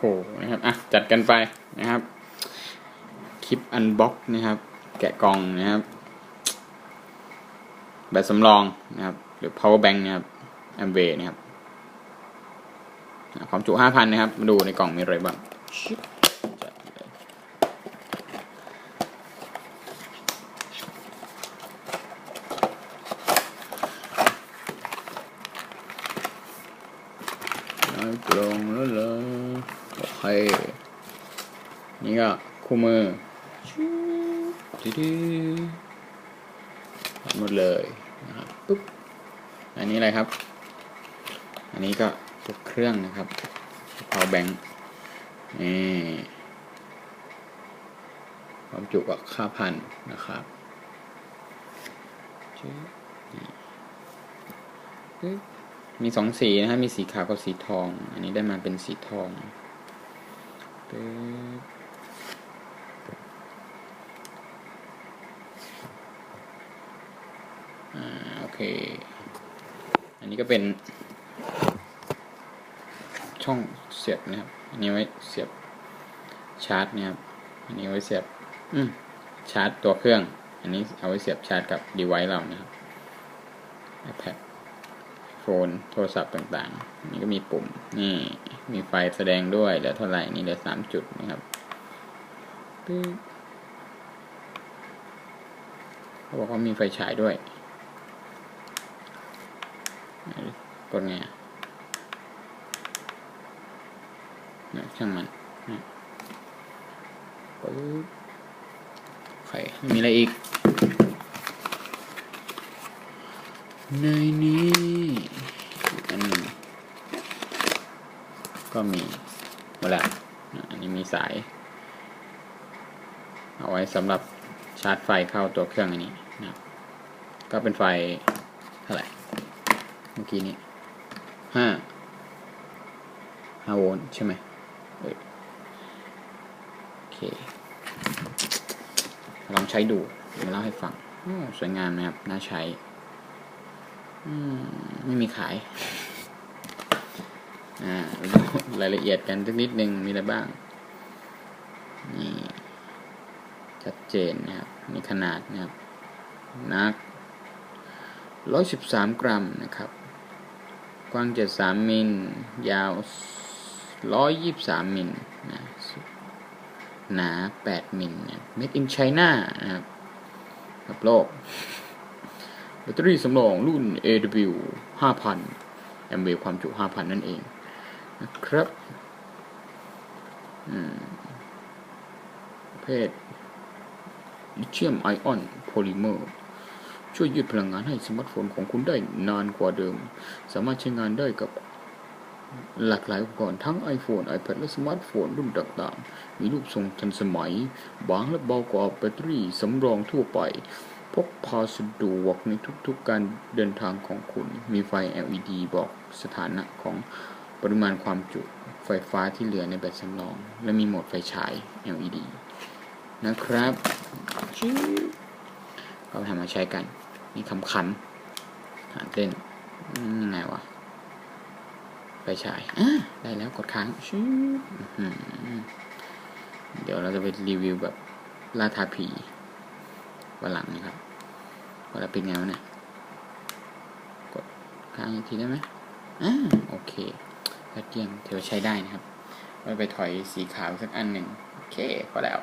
หนะครับอะจัดกันไปนะครับคลิปอันบ็อกนะครับ แกะกล่องนะครับแบตสำรองนะครับ หรือ power bank นะครับ a m w a y นะครับอะความจุ5,000นะครับ มาดูในกล่องมีอะไรบ้างชิบจัดเลยน้อยกลองแล้วเหรอ โอเค นี่ก็คู่มือดื้อๆหมดเลยนะครับปุ๊บ อันนี้อะไรครับ อันนี้ก็ตัวเครื่องนะครับ power bank นี่ความจุก็ค่าพันนะครับจึ๊บนี่ปึ๊บมีสองสีนะครับมีสีขาวกับสีทอง อันนี้ได้มาเป็นสีทอง ปึ๊บอ่าโอเค อันนี้ก็เป็น ช่องเสียบนะครับ อันนี้ไว้เสียบชาร์จนะครับ อันนี้ไว้เสียบ อืมชาร์จตัวเครื่อง อันนี้เอาไว้เสียบชาร์จกับ device เรานะครับ iPad โฟนโทรศัพท์ต่างๆนนี้ก็มีปุ่ม นี่ มีไฟแสดงด้วยเหลือเท่าไหร่นี่เหลือสามจุดนะครับปึ๊บเขาบอกว่ามีไฟฉายด้วย กดไงอะเนี่ยช่างมันปึ๊บโอเคมีอะไรอีก ในนี้อีกอันหนึ่ง ก็มีเวลาอันนี้มีสาย เอาไว้สำหรับชาร์จไฟเข้าตัวเครื่องอันนี้นะก็เป็นไฟเท่าไหร่ เมื่อกี้นี้ห้าห้าโวลต์ใช่ไหมเออโอเค ลองใช้ดูเดี๋ยวมาเล่าให้ฟังอ้อสวยงามนะครับ น่าใช้อืมไม่มีขาย อ่ารายละเอียดกันสักนิดนึงมีอะไรบ้าง นี่ชัดเจนนะครับมีขนาดนะครับนัก 113 กรัมนะครับ กว้าง 73 มิล ยาว 123 มิลนะหนา 8 มิลนะ made in China นะครับกับโลกแบตเตอรี่สำรองรุ่น AW 5,000 แอมเบความจุ 5,000 นั่นเอง นะครับประเภทลิเธียมไอออนโพลิเมอร์ช่วยยืดพลังงานให้สมาร์ทโฟนของคุณได้นานกว่าเดิม สามารถใช้งานได้กับหลากหลายอุปกรณ์ทั้ง iPhone iPad และสมาร์ทโฟนรุ่นต่างๆ มีรูปทรงทันสมัย บางและเบากว่าแบตเตอรี่สำรองทั่วไป พกพาสะดวกในทุกๆการเดินทางของคุณ มีไฟ LED บอกสถานะของ ปริมาณความจุไฟฟ้าที่เหลือในแบตสำรอง และมีโหมดไฟฉาย LED นะครับชิวก็ทำมาใช้กัน นี่คำคำหาเต้นยังไงวะไปฉายอะได้แล้วกดค้างชิ้เดี๋ยวเราจะไปรีวิวแบบล่าทาผีวันหลังนะครับว่าเราเป็นไงวะเนี่ยกดค้างอีกทีได้ไหมอ่าโอเค ยอดเยี่ยมถือว่าใช้ได้นะครับไว้ไปถอยสีขาวสักอันหนึ่งโอเคพอแล้ว